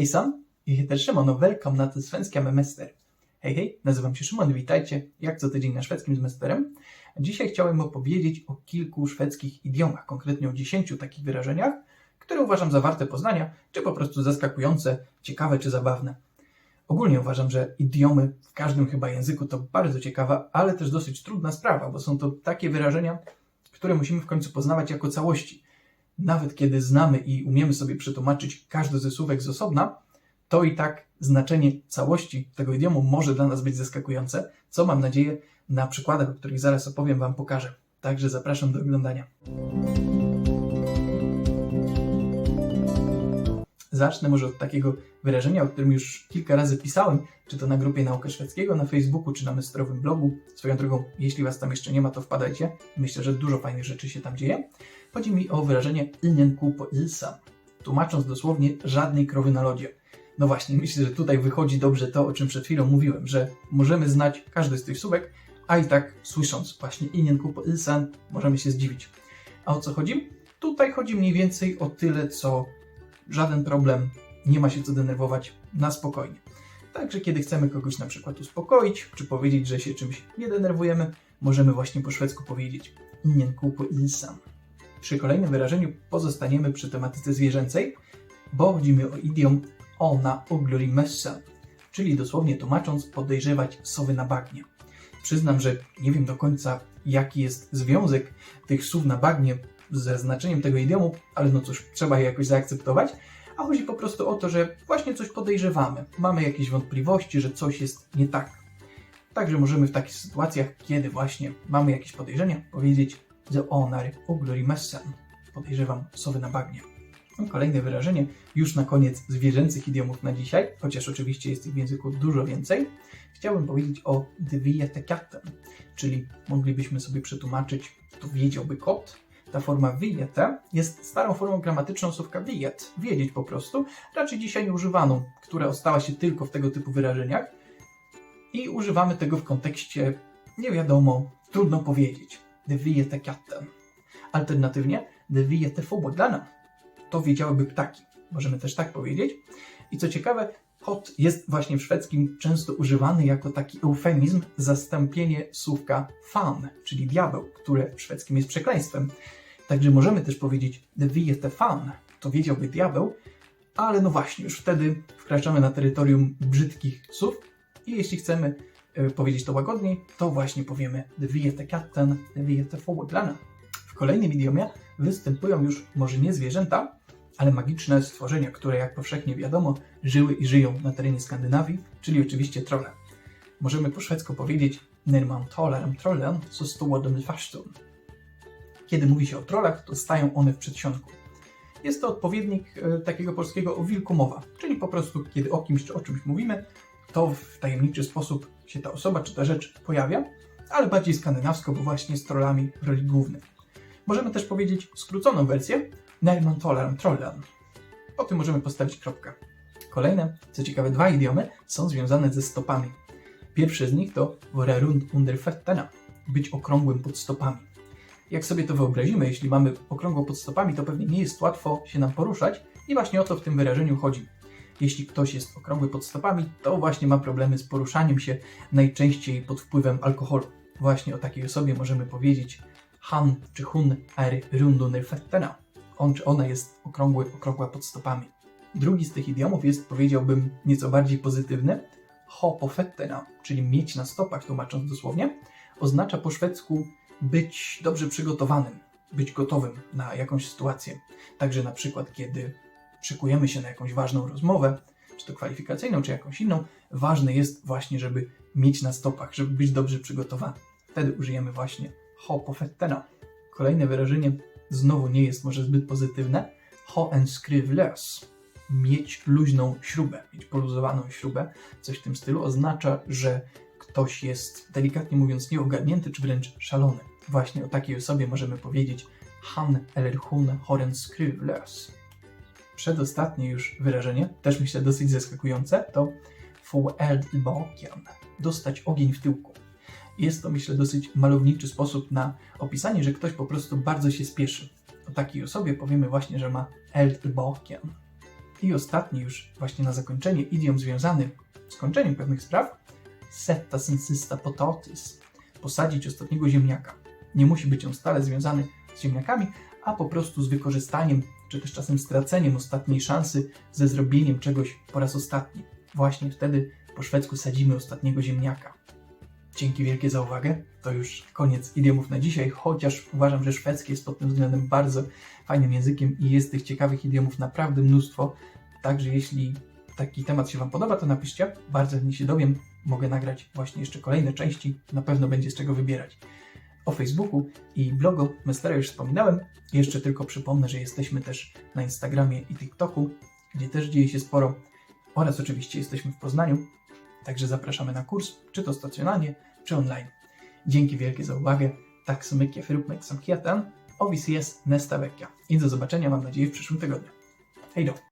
Hejsan, ich heter Szymon och välkomna till svenska Mester. Hej, hej, nazywam się Szymon, witajcie jak co tydzień na szwedzkim z Mesterem. Dzisiaj chciałem opowiedzieć o kilku szwedzkich idiomach, konkretnie o 10 takich wyrażeniach, które uważam za warte poznania, czy po prostu zaskakujące, ciekawe czy zabawne. Ogólnie uważam, że idiomy w każdym chyba języku to bardzo ciekawa, ale też dosyć trudna sprawa, bo są to takie wyrażenia, które musimy w końcu poznawać jako całości. Nawet kiedy znamy i umiemy sobie przetłumaczyć każdy ze słówek z osobna, to i tak znaczenie całości tego idiomu może dla nas być zaskakujące, co mam nadzieję na przykładach, o których zaraz opowiem, Wam pokażę. Także zapraszam do oglądania. Zacznę może od takiego wyrażenia, o którym już kilka razy pisałem, czy to na grupie Naukę Szwedzkiego na Facebooku, czy na mestrowym blogu. Swoją drogą, jeśli Was tam jeszcze nie ma, to wpadajcie. Myślę, że dużo fajnych rzeczy się tam dzieje. Chodzi mi o wyrażenie ingen ku po ilsa, tłumacząc dosłownie żadnej krowy na lodzie. No właśnie, myślę, że tutaj wychodzi dobrze to, o czym przed chwilą mówiłem, że możemy znać każdy z tych słówek, a i tak słysząc właśnie ingen ku po ilsan, możemy się zdziwić. A o co chodzi? Tutaj chodzi mniej więcej o tyle, co żaden problem, nie ma się co denerwować, na spokojnie. Także kiedy chcemy kogoś na przykład uspokoić, czy powiedzieć, że się czymś nie denerwujemy, możemy właśnie po szwedzku powiedzieć ingen ku po ilsan. Przy kolejnym wyrażeniu pozostaniemy przy tematyce zwierzęcej, bo chodzi mi o idiom ona ugluri mössa, czyli dosłownie tłumacząc podejrzewać sowy na bagnie. Przyznam, że nie wiem do końca jaki jest związek tych słów na bagnie ze znaczeniem tego idiomu, ale no cóż, trzeba je jakoś zaakceptować, a chodzi po prostu o to, że właśnie coś podejrzewamy, mamy jakieś wątpliwości, że coś jest nie tak. Także możemy w takich sytuacjach, kiedy właśnie mamy jakieś podejrzenia, powiedzieć The onar ugluri mössan. Podejrzewam sowy na bagnie. No, Kolejne wyrażenie, już na koniec zwierzęcych idiomów na dzisiaj, chociaż oczywiście jest ich w języku dużo więcej. Chciałbym powiedzieć o dviete katten, czyli moglibyśmy sobie przetłumaczyć, to wiedziałby kot. Ta forma wiete jest starą formą gramatyczną słówka wiet, wiedzieć po prostu, raczej dzisiaj nieużywaną, która ostała się tylko w tego typu wyrażeniach i używamy tego w kontekście nie wiadomo, trudno powiedzieć. De wiete katten. Alternatywnie, de wiete fåglarna. To wiedziałyby ptaki. Możemy też tak powiedzieć. I co ciekawe, kot jest właśnie w szwedzkim często używany jako taki eufemizm, zastąpienie słówka fan, czyli diabeł, które w szwedzkim jest przekleństwem. Także możemy też powiedzieć de wiete fan, to wiedziałby diabeł, ale no właśnie, już wtedy wkraczamy na terytorium brzydkich słów i jeśli chcemy e, powiedzieć to łagodniej, to właśnie powiemy de wiete katten, de wiete fåglarna. W kolejnym idiomie występują już może nie zwierzęta, ale magiczne stworzenia, które jak powszechnie wiadomo żyły i żyją na terenie Skandynawii, czyli oczywiście trolle. Możemy po szwedzku powiedzieć När man talar om trollen så står de i farstun. Kiedy mówi się o trollach, to stają one w przedsionku. Jest to odpowiednik e, takiego polskiego o wilku mowa, czyli po prostu kiedy o kimś czy o czymś mówimy, to w tajemniczy sposób się ta osoba czy ta rzecz pojawia, ale bardziej skandynawsko, bo właśnie z trollami w roli głównej. Możemy też powiedzieć skróconą wersję Nerman Toleran Trollen. Po tym możemy postawić kropkę. Kolejne, co ciekawe, dwa idiomy są związane ze stopami. Pierwszy z nich to vara rund under fötterna, być okrągłym pod stopami. Jak sobie to wyobrazimy, jeśli mamy okrągło pod stopami, to pewnie nie jest łatwo się nam poruszać i właśnie o to w tym wyrażeniu chodzi. Jeśli ktoś jest okrągły pod stopami, to właśnie ma problemy z poruszaniem się, najczęściej pod wpływem alkoholu. Właśnie o takiej osobie możemy powiedzieć han czy hun är rund under fötterna. On czy ona jest okrągły, okrągła pod stopami. Drugi z tych idiomów jest, powiedziałbym, nieco bardziej pozytywny. Ho på fötterna, czyli mieć na stopach, tłumacząc dosłownie, oznacza po szwedzku być dobrze przygotowanym, być gotowym na jakąś sytuację. Także na przykład, kiedy szykujemy się na jakąś ważną rozmowę, czy to kwalifikacyjną, czy jakąś inną, ważne jest właśnie, żeby mieć na stopach, żeby być dobrze przygotowany. Wtedy użyjemy właśnie ho på fötterna. Kolejne wyrażenie znowu nie jest może zbyt pozytywne. Ho en skryw lös. Mieć luźną śrubę, mieć poluzowaną śrubę, coś w tym stylu, oznacza, że ktoś jest, delikatnie mówiąc, nieogarnięty czy wręcz szalony. Właśnie o takiej osobie możemy powiedzieć Han eller hun har. Przedostatnie już wyrażenie, też myślę dosyć zaskakujące, to få eld i. Dostać ogień w tyłku. Jest to, myślę, dosyć malowniczy sposób na opisanie, że ktoś po prostu bardzo się spieszy. O takiej osobie powiemy właśnie, że ma eld i. I ostatni już właśnie na zakończenie idiom związany z kończeniem pewnych spraw. Setta sensista potatis. Posadzić ostatniego ziemniaka. Nie musi być on stale związany z ziemniakami, a po prostu z wykorzystaniem, czy też czasem straceniem ostatniej szansy ze zrobieniem czegoś po raz ostatni. Właśnie wtedy po szwedzku sadzimy ostatniego ziemniaka. Dzięki wielkie za uwagę. To już koniec idiomów na dzisiaj, chociaż uważam, że szwedzki jest pod tym względem bardzo fajnym językiem i jest tych ciekawych idiomów naprawdę mnóstwo. Także jeśli taki temat się Wam podoba, to napiszcie. Bardzo chętnie się dowiem. Mogę nagrać właśnie jeszcze kolejne części. Na pewno będzie z czego wybierać. O Facebooku i blogu Mestera już wspominałem. Jeszcze tylko przypomnę, że jesteśmy też na Instagramie i TikToku, gdzie też dzieje się sporo. Oraz oczywiście jesteśmy w Poznaniu. Także zapraszamy na kurs, czy to stacjonarnie, czy online. Dzięki wielkie za uwagę. Tak så mycket för uppmärksamheten. Och vi ses. I do zobaczenia mam nadzieję w przyszłym tygodniu. Hej då!